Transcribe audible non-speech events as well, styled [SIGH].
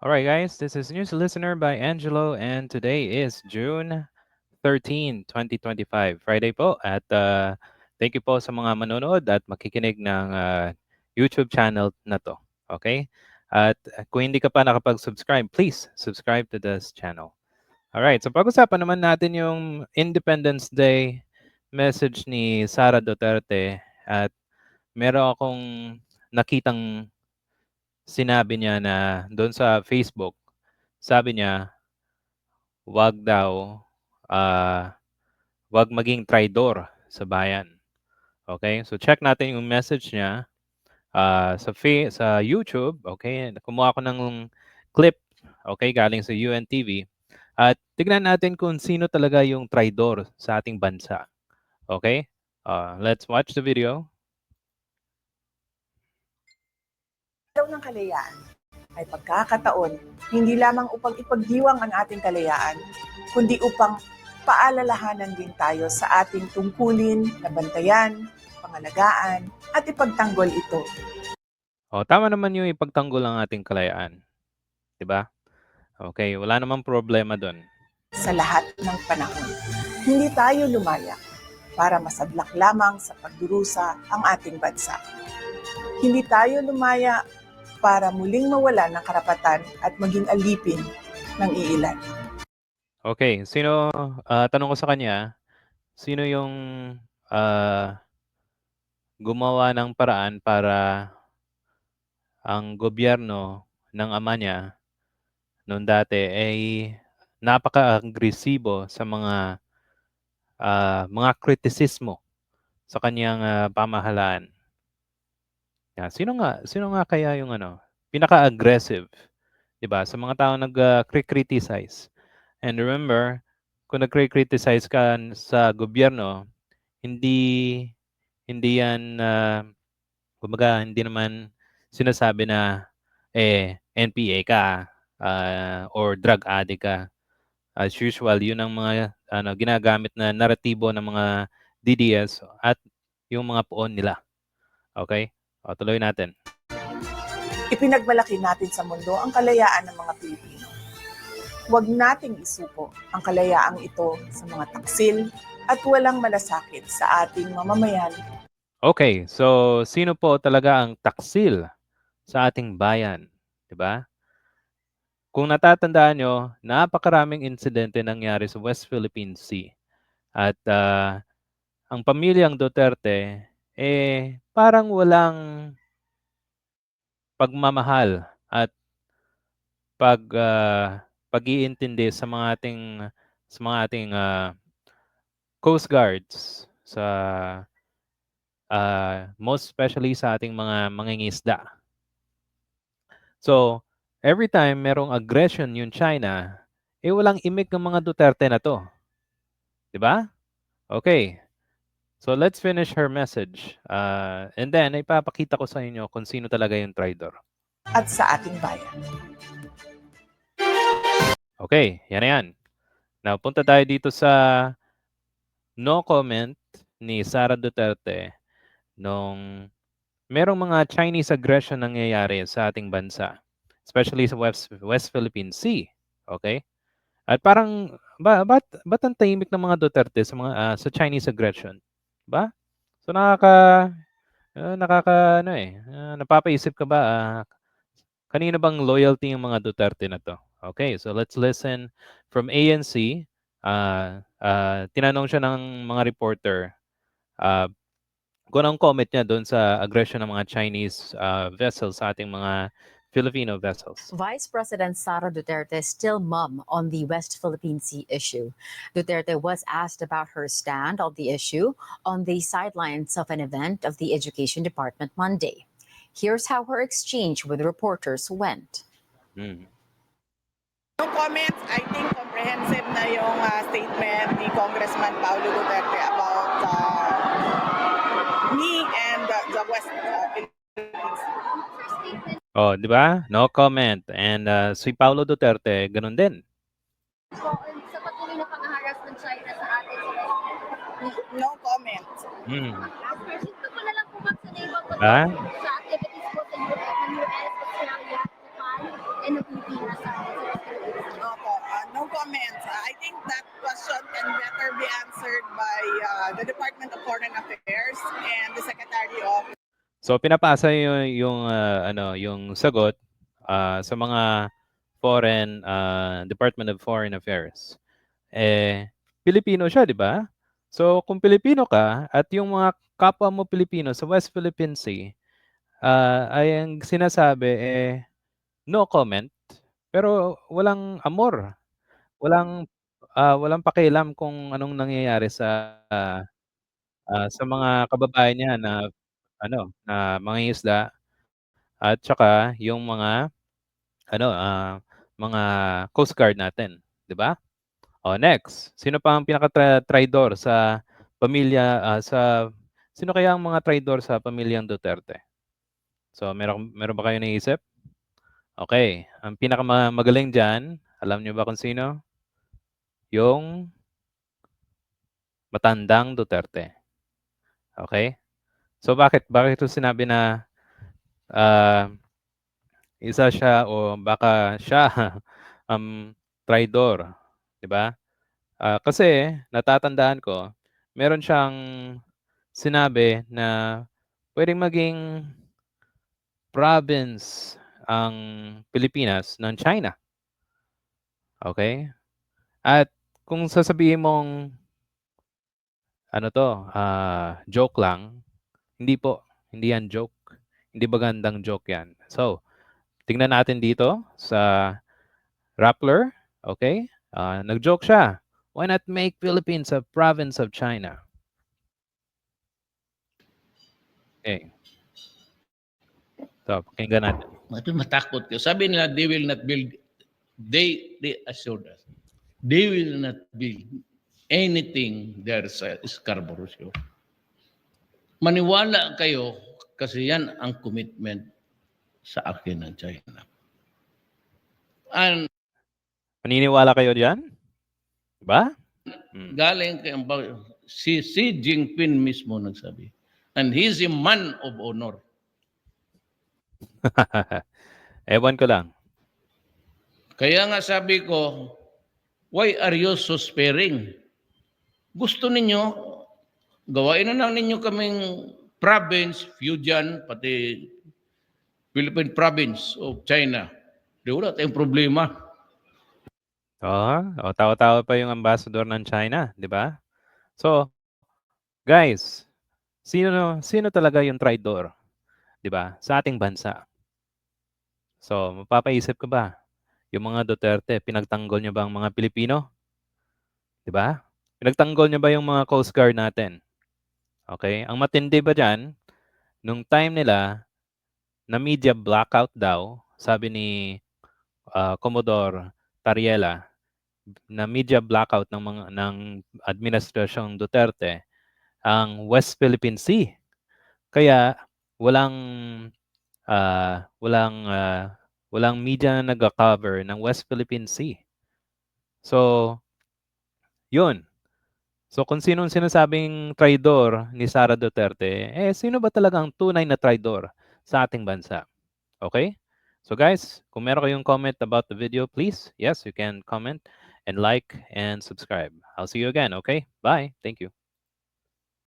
All right, guys, this is News Listener by Angelo, and today is June 13, 2025. Friday po. At uh, thank you po sa mga manonood at makikinig ng uh, YouTube channel na to. Okay? At uh, kung hindi ka pa nakapag-subscribe, please subscribe to this channel. All right, so pag-usapan naman natin yung Independence Day message ni Sara Duterte at meron akong nakitang sinabi niya na doon sa Facebook, sabi niya, wag daw, uh, wag maging traidor sa bayan. Okay? So check natin yung message niya uh, sa fa- sa YouTube, okay? Kumuha ako ng clip, okay, galing sa UNTV. At tignan natin kung sino talaga yung traidor sa ating bansa. Okay? Uh, let's watch the video. Araw ng kalayaan ay pagkakataon hindi lamang upang ipagdiwang ang ating kalayaan, kundi upang paalalahanan din tayo sa ating tungkulin na bantayan, pangalagaan, at ipagtanggol ito. O, tama naman yung ipagtanggol ang ating kalayaan. 'Di ba? Okay, wala namang problema doon. Sa lahat ng panahon, hindi tayo lumaya para masadlak lamang sa pagdurusa ang ating bansa. Hindi tayo lumaya para muling mawala ng karapatan at maging alipin ng iilan. Okay, sino ah, tanong ko sa kanya, sino yung ah, gumawa ng paraan para ang gobyerno ng ama niya noon dati ay napaka-agresibo sa mga ah, mga kritisismo sa kanyang ah, pamahalaan. Yeah, sino nga sino nga kaya yung ano, pinaka-aggressive, 'di ba? Sa mga tao nag-criticize. And remember, kung nagkri-criticize ka sa gobyerno, hindi hindi yan uh, kumbaga hindi naman sinasabi na eh NPA ka ah, or drug addict ka. As usual, yun ang mga ano ginagamit na naratibo ng mga DDS at yung mga poon nila. Okay? O, tuloy natin. Ipinagmalaki natin sa mundo ang kalayaan ng mga Pilipino. Huwag nating isuko ang kalayaang ito sa mga taksil at walang malasakit sa ating mamamayan Okay, so sino po talaga ang taksil sa ating bayan, 'di ba? Kung natatandaan nyo, napakaraming insidente nangyari sa West Philippine Sea. At ah, ang pamilyang Duterte, eh, parang walang pagmamahal at pag ah, pag-iintindi sa mga ating sa mga ating ah, Coast Guards sa ah, most especially sa ating mga mangingisda. So, every time merong aggression yung China, eh walang imik ng mga Duterte na to. 'Di ba? Okay. So let's finish her message. Uh, and then ipapakita ko sa inyo kung sino talaga yung traitor. at sa ating bayan. Okay, yan na yan. Now, punta tayo dito sa no comment ni Sara Duterte nung merong mga Chinese aggression nangyayari sa ating bansa, especially sa West, West Philippine Sea. Okay? At parang, ba, ba't, ba't ang tahimik ng mga Duterte sa, mga, ah, sa Chinese aggression? Ba? So nakaka, ah, nakaka, ano eh, ah, napapaisip ka ba, ah, kanino bang loyalty yung mga Duterte na to? Okay, so let's listen from ANC. Uh, uh, tinanong siya ng mga reporter uh, kung anong comment niya doon sa aggression ng mga Chinese uh, vessels sa ating mga Filipino vessels. Vice President Sara Duterte still mum on the West Philippine Sea issue. Duterte was asked about her stand on the issue on the sidelines of an event of the Education Department Monday. Here's how her exchange with reporters went. Mm. No comments. I think comprehensive na yung ah, statement ni Congressman Paulo Duterte about ah, me and the, the West Philippines. Oh, 'di ba? No comment. And, ah, si Paolo Duterte gano'n din. So, sa patuloy na pangaharas ng China sa atin, No comment. Hmm. ito ko na lang sa neighbor ko Ah? sa activities sa US, Australia, Japan, and uh, no comment. I think that question can better be answered by uh, the Department of Foreign Affairs. So pinapasa yung yung ah, ano, yung sagot ah, sa mga foreign ah, Department of Foreign Affairs. Eh Pilipino siya, 'di ba? So kung Pilipino ka at yung mga kapwa mo Pilipino sa West Philippine Sea ah, ay ang sinasabi eh no comment pero walang amor. Walang ah, walang pakialam kung anong nangyayari sa ah, ah, sa mga kababayan niya na ano, na mangingisda at saka yung mga ano, ah, mga coast guard natin, 'di ba? Oh, next, sino pa ang pinaka traidor sa pamilya ah, sa sino kaya ang mga traidor sa pamilyang Duterte? So, meron meron ba kayong naisip? Okay, ang pinakamagaling diyan, alam niyo ba kung sino? Yung matandang Duterte. Okay? So bakit bakit ko sinabi na ah, isa siya o baka siya [LAUGHS] um traidor, 'di ba? Ah, kasi natatandaan ko, meron siyang sinabi na pwedeng maging province ang Pilipinas ng China. Okay? At kung sasabihin mong ano 'to, ah, joke lang, hindi po, hindi yan joke. Hindi magandang joke yan. So, tingnan natin dito sa Rappler, okay? Ah, nag-joke siya. Why not make Philippines a province of China? Okay. So, pakinggan natin. Ito matakot kayo. Sabi nila, they will not build, they, they assured us, they will not build anything there sa Scarborough Show. Maniwala kayo kasi yan ang commitment sa akin ng China. And Maniniwala kayo diyan? 'Di ba? Mm. galing kay si Xi Jinping mismo nagsabi. And he's a man of honor. [LAUGHS] Ewan ko lang. Kaya nga sabi ko, why are you so sparing? Gusto ninyo, gawain na lang ninyo kaming province, Fujian, pati Philippine province of China. Di wala tayong problema. Oo, o tawa-tawa pa yung ambassador ng China, 'di ba? So, guys, sino sino talaga yung traidor, 'di ba? Sa ating bansa. So, mapapaisip ka ba? Yung mga Duterte, pinagtanggol niyo ba ang mga Pilipino? 'Di ba? Pinagtanggol niyo ba yung mga Coast Guard natin? Okay? Ang matindi ba diyan, nung time nila na media blackout daw, sabi ni ah, Commodore Tariela, na media blackout ng mga ng administrasyong Duterte ang West Philippine Sea. Kaya walang ah, walang ah, walang media na nag-cover ng West Philippine Sea. So, yun. So kung sinong sinasabing traidor ni Sara Duterte, eh sino ba talagang tunay na traidor sa ating bansa? Okay? So guys, kung meron kayong comment about the video, please, yes, you can comment and like and subscribe. I'll see you again, okay? Bye. Thank you.